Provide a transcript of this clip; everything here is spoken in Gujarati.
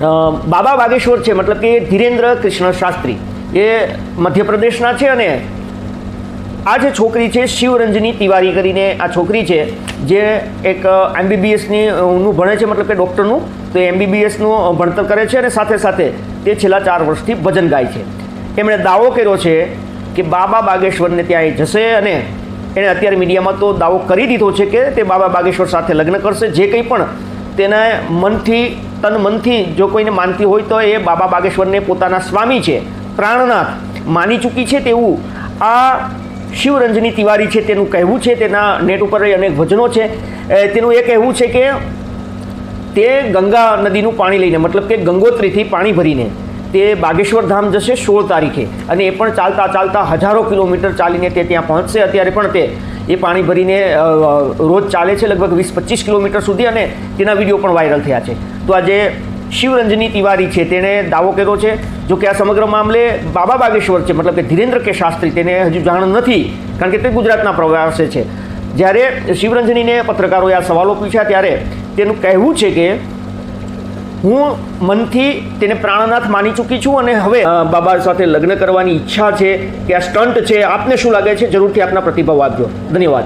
બાબા બાગેશ્વર છે, મતલબ કે ધીરેન્દ્ર કૃષ્ણ શાસ્ત્રી. એ મધ્યપ્રદેશના છે અને આ જે છોકરી છે, શિવરંજની તિવારી કરીને આ છોકરી છે, જે એક એમબીબીએસની નું ભણે છે, મતલબ કે ડૉક્ટરનું, તો એમબીબીએસનું ભણતર કરે છે અને સાથે સાથે તે છેલ્લા ચાર વર્ષથી ભજન ગાય છે. એમણે દાવો કર્યો છે કે બાબા બાગેશ્વરને ત્યાં જશે અને એણે અત્યારે મીડિયામાં તો દાવો કરી દીધો છે કે તે બાબા બાગેશ્વર સાથે લગ્ન કરશે, જે કંઈ પણ તેને મનથી, તન મનથી જો કોઈને માનતી હોય તો એ બાબા બાગેશ્વરને પોતાના સ્વામી છે, પ્રાણનાથ. માની ચૂકી છે તેવું. આ શિવરંજની તિવારી છે તેનું કહેવું છે, તેના નેટ ઉપર અનેક ભજનો છે. તેનું એ કહેવું છે કે તે ગંગા નદીનું પાણી લઈને, મતલબ કે ગંગોત્રીથી પાણી ભરીને, તે બાગેશ્વર ધામ જશે સોળ તારીખે. અને એ પણ ચાલતા ચાલતા હજારો કિલોમીટર ચાલીને તે ત્યાં પહોંચશે. અત્યારે પણ તે એ પાણી ભરીને રોજ ચાલે છે લગભગ વીસ પચીસ કિલોમીટર સુધી અને તેના વીડિયો પણ વાયરલ થયા છે. તો આજે શિવરંજની તિવારી છે તેણે દાવો કર્યો છે, જો કે આ સમગ્ર મામલે બાબા બાગેશ્વર છે, મતલબ કે ધીરેન્દ્ર કે શાસ્ત્રી તેને હજુ જાણ નથી, કારણ કે તે ગુજરાતના પ્રવાસે છે. જ્યારે શિવરંજનીને પત્રકારોએ આ સવાલો પૂછ્યા ત્યારે તેનું કહેવું છે કે હું મનથી તેને પ્રાણનાથ માની ચૂકી છું અને હવે બાબા સાથે લગ્ન કરવાની ઈચ્છા છે કે આ સ્ટન્ટ છે, આપને શું લાગે છે? જરૂરથી આપના પ્રતિભાવ આપજો. ધન્યવાદ.